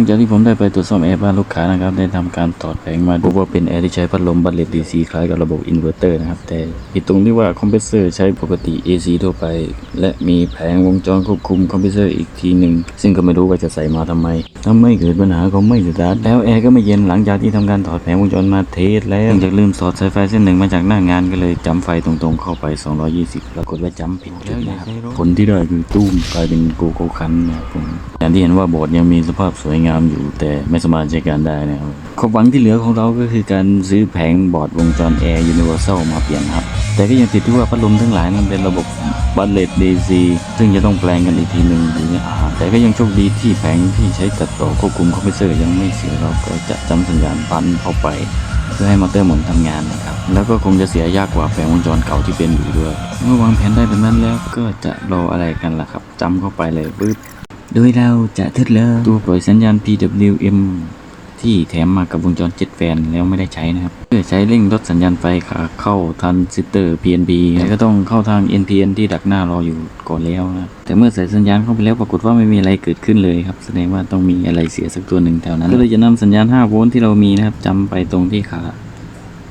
ลังจากที่ผมได้ไปตรวจสอบแอร์บ้านลูกค้านะครับได้ทำการถอดแผงมาดูว่าเป็นแอร์ที่ใช้พัดลมบัตเลตดีซีคล้ายกับระบบอินเวอร์เตอร์นะครับแต่ผิดตรงที่ว่าคอมเพรสเซอร์ใช้ปกติ AC ทั่วไป และมีแผงวงจรควบคุมคอมเพรสเซอร์อีกทีหนึ่งซึ่งก็ไม่รู้ว่าจะใส่มาทำไมทำให้เกิดปัญหาเขาไม่สตาร์ทแล้วแอร์ก็ไม่เย็นหลังจากที่ทำการถอดแผงวงจรมาเทสแล้วเนื่องจากลืมสอดสายไฟเส้นหนึ่งมาจากหน้างานก็เลยจำไฟตรงๆเข้าไป 220 ปรากฏว่าจำผิดจุดนะครับผลที่ได้คือตู้มกลายเป็นโกโก้คันนะครับผมอย่างที่เห็นว่าโบอร์ดยังมีสภาพสวยงามอยู่แต่ไม่สามารถใช้การได้นะครับความหวังที่เหลือของเราก็คือการซื้อแผงบอร์ดวงจรแอร์ยูนิเวอร์แซลมาเปลี่ยนครับ แต่ก็ยังติดที่ว่าพัดลมทั้งหลายนั้นเป็นระบบบัตเลตดีซีซึ่งจะต้องแปลงกันอีกทีหนึ่งถึงจะอ่าแต่ก็ยังโชคดีที่แผงที่ใช้ตัดต่อควบคุมคอมเพรสเซอร์ยังไม่เสียเราก็จะจำสัญญาณพันเข้าไป เพื่อให้มอเตอร์หมุนทำงานนะครับ แล้วก็คงจะเสียยากกว่าแผงวงจรเก่าที่เป็นอยู่ด้วย เมื่อวางแผนได้แบบนั้นแล้วก็จะรออะไรกันล่ะครับจำเข้าไปเลยปึ๊บ โดยเราจะทดลองตัวปล่อยสัญญาณ PWM ที่แถมมากับวงจร7แฟนแล้วไม่ได้ใช้นะครับ เพื่อใช้เร่งลดสัญญาณไฟขาเข้าทรานซิสเตอร์ PNP แต่ก็ต้องเข้าทาง NPN ที่ดักหน้ารออยู่ก่อนแล้วนะแต่เมื่อใส่สัญญาณเข้าไปแล้วปรากฏว่าไม่มีอะไรเกิดขึ้นเลยครับ แสดงว่าต้องมีอะไรเสียสักตัวหนึ่งแถวนั้น ก็เลยจะนำสัญญาณ 5 โวลต์ที่เรามีนะครับจำไปตรงที่ขา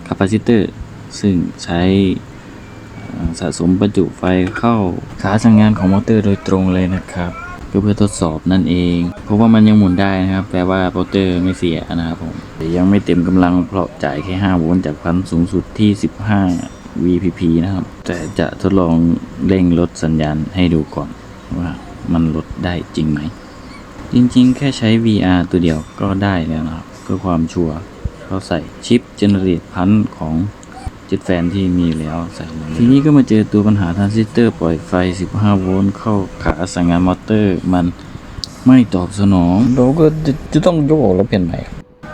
คาปาซิเตอร์ซึ่งใช้เอ่อสะสมประจุไฟเข้าขาสั่งงานของมอเตอร์โดยตรงเลยนะครับ ก็เพื่อทดสอบนั่นเอง เพราะว่ามันยังหมุนได้นะครับ แปลว่ามอเตอร์ไม่เสียนะครับผมแต่ยังไม่เต็มกำลังเพราะจ่ายแค่ 5 โวลต์จากพันสูงสุดที่ 15 VPP นะครับ แต่จะทดลองเร่งลดสัญญาณให้ดูก่อนว่ามันลดได้จริงไหม จริงๆ แค่ใช้ VR ตัวเดียวก็ได้แล้วนะครับเพื่อความชัวร์เราใส่ชิปเจเนเรตพันของ เจ็ดแฟนที่มีอยู่แล้วใส่ลงทีนี้ก็มาเจอตัวปัญหาทรานซิสเตอร์ปล่อยไฟ 15 โวลต์เข้าขาสั่งงานมอเตอร์มันไม่ตอบสนองเราก็จะจะต้องยกออกแล้วเปลี่ยนใหม่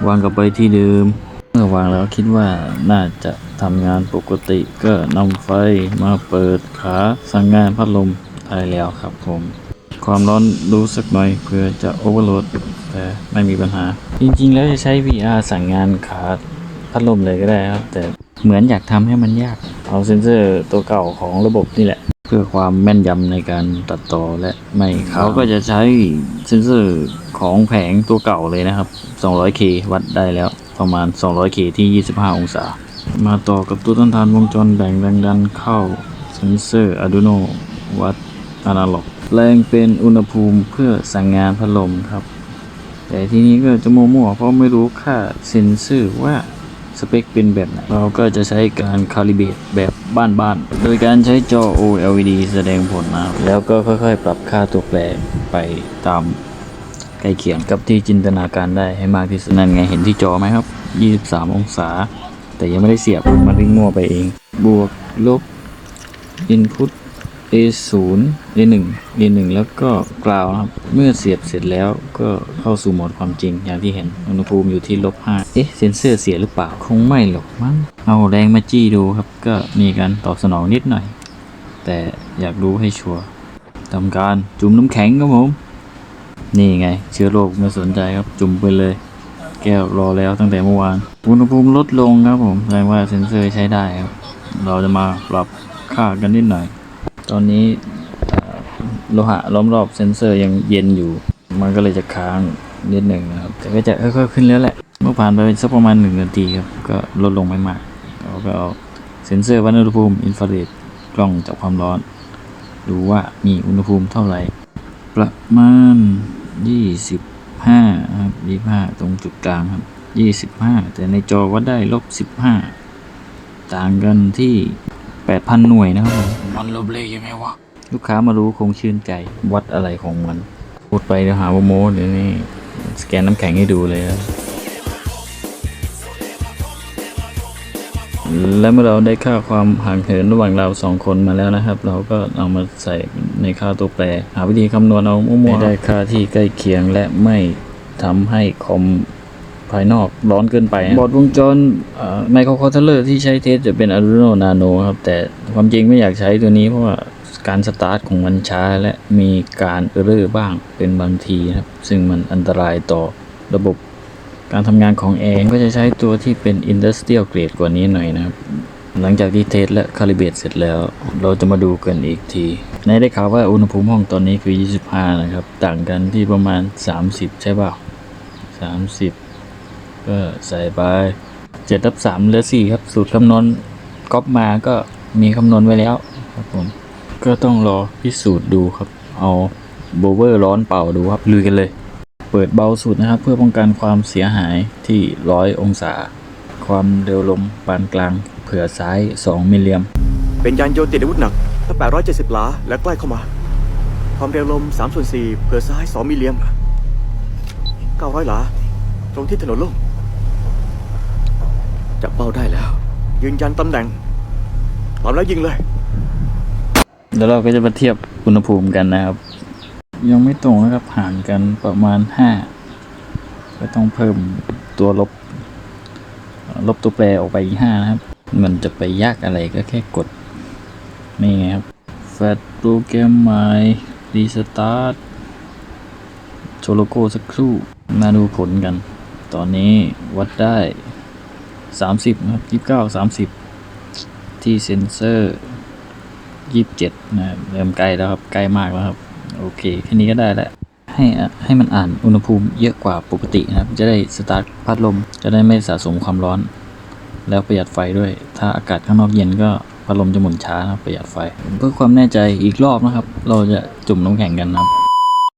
วางกลับไปที่เดิม เมื่อวางแล้วคิดว่าน่าจะทำงานปกติก็นำไฟมาเปิดขาสั่งงานพัดลมได้แล้วครับผม ความร้อนรู้สักหน่อยเพื่อจะโอเวอร์โหลดแต่ไม่มีปัญหา จริงๆ แล้วจะใช้ VR สั่งงานขาพัดลมเลยก็ได้ครับแต่ เหมือนอยากทำให้มันยาก เอาเซนเซอร์ตัวเก่าของระบบนี่แหละ เพื่อความแม่นยำในการตัดต่อและไม่เขาก็จะใช้เซนเซอร์ของแผงตัวเก่าเลยนะครับ 200K วัดได้แล้วประมาณ 200K ที่ 25 องศา มาต่อกับตัวต้านทานวงจรแบ่งแรงดันเข้าเซนเซอร์ Arduino วัดอนาล็อก แรงเป็นอุณหภูมิเพื่อสั่งงานพัดลมครับ แต่ทีนี้ก็จะมั่วๆเพราะไม่รู้ค่าเซนเซอร์ว่า สเปคเป็นแบบไหน เราก็จะใช้การคาลิเบตแบบบ้านๆ โดยการใช้จอ OLED แสดงผลนะครับแล้วก็ค่อยๆ ปรับค่าตัวแปรไปตามใกล้เคียงกับที่จินตนาการได้ให้มากที่สุดนั่นไงเห็นที่จอไหมครับ 23 องศา แต่ยังไม่ได้เสียบมันริ้งมัวไปเอง บวกลบ input A0 A1 A1 แล้วก็กราวครับ เมื่อเสียบเสร็จแล้วก็เข้าสู่โหมดความจริงอย่างที่เห็นอุณหภูมิอยู่ที่ลบ5เอ๊ะเซนเซอร์เสียหรือเปล่า คงไม่หรอกมั้งเอาแรงมาจี้ดูครับ ก็มีการตอบสนองนิดหน่อย แต่อยากรู้ให้ชัวร์ทำการจุ่มน้ำแข็งครับผม นี่ไง เชื้อโรคไม่สนใจครับจุ่มไปเลย แก้วรอแล้วตั้งแต่เมื่อวานอุณหภูมิลดลงครับผมแสดงว่าเซนเซอร์ใช้ได้ครับ เราจะมาปรับค่ากันนิดหน่อย ตอนนี้โลหะล้อมรอบเซ็นเซอร์ยังเย็นอยู่ มันก็เลยจะค้างนิดหนึ่งนะครับ แต่ก็จะค่อยๆขึ้นแล้วแหละ เมื่อผ่านไปสักประมาณหนึ่งนาทีครับ ก็ลดลงไม่มากเราก็เอาเซ็นเซอร์วัดอุณหภูมิอินฟราเรดกล้องจับความร้อน ดูว่ามีอุณหภูมิเท่าไหร่ ประมาณ 25 ครับ 25 ตรงจุดกลางครับ 25 แต่ในจอวัดได้ลบ 15 ต่างกันที่ 8,000 หน่วยนะครับผมมันลบเลขยังไงวะ ลูกค้ามารู้คงชื่นใจวัดอะไรของมัน พูดไปเดี๋ยวหาว่าโม้เดี๋ยวนี้สแกนน้ำแข็งให้ดูเลยครับและเมื่อเราได้ค่าความห่างเหินระหว่างเราสองคนมาแล้วนะครับ เราก็เอามาใส่ในค่าตัวแปร หาวิธีคำนวณเอามั่วๆให้ได้ค่าที่ใกล้เคียงและไม่ทำให้คอม ภายนอกร้อนเกินไปนะบอร์ดวงจรไมโครคอนโทรลเลอร์ที่ใช้เทสจะเป็น Arduino Nano ครับ แต่ความจริงไม่อยากใช้ตัวนี้เพราะว่าการสตาร์ทของมันช้าและมีการเออร์เรอร์บ้างเป็นบางทีนะครับ ซึ่งมันอันตรายต่อระบบการทำงานของแอร์ก็จะใช้ตัวที่เป็น Industrial Grade กว่านี้หน่อยนะครับ หลังจากที่เทสและคาลิเบตเสร็จแล้ว เราจะมาดูกันอีกทีในได้ข่าวว่าอุณหภูมิห้องตอนนี้คือ 25 นะครับ ต่างกันที่ประมาณ 30 ใช่เปล่าสามสิบ ก็ใส่ไปเจ็ดทับสามเหลือสี่ครับ สูตรคำนวณก๊อปมาก็มีคำนวณไว้แล้วครับผม ก็ต้องรอพิสูจน์ดูครับ เอาโบเวอร์ร้อนเป่าดูครับลุยกันเลย เปิดเบาสุดนะครับ เพื่อป้องกันความเสียหายที่ร้อยองศา ความเร็วลมปานกลาง เผื่อซ้าย 2 มิลลิแอมเป็นยานยนต์ติดอาวุธหนักถ้า870หลาและใกล้เข้ามา ความเร็วลม3ส่วน4เผื่อซ้าย 2 มิลลิเลียม900หลาตรงที่ถนนโล่ง จับเป้าได้แล้ว ยืนยันตำแหน่งพร้อมแล้วยิงเลยแล้วเราก็จะมาเทียบอุณหภูมิกันนะครับ ยังไม่ตรงนะครับห่างกันประมาณ5ก็ต้องเพิ่มตัวลบ ลบตัวแปรออกไปอีก5นะครับ มันจะไปยากอะไรก็แค่กด นี่ไงครับแฟตโปรแกรมใหม่รีสตาร์ทโชโลโก้สักครู่ มาดูผลกัน ตอนนี้วัดได้ 30นะครับ29 30ที่เซ็นเซอร์ยี่สิบเจ็ดนะเริ่มใกล้แล้วครับใกล้มากแล้วครับ โอเค แค่นี้ก็ได้แล้วให้ให้มันอ่านอุณหภูมิเยอะกว่าปกตินะครับ จะได้สตาร์ทพัดลม จะได้ไม่สะสมความร้อน แล้วประหยัดไฟด้วย ถ้าอากาศข้างนอกเย็นก็พัดลมจะหมุนช้านะประหยัดไฟ เพื่อความแน่ใจอีกรอบนะครับ เราจะจุ่มน้ำแข็งกันนะครับ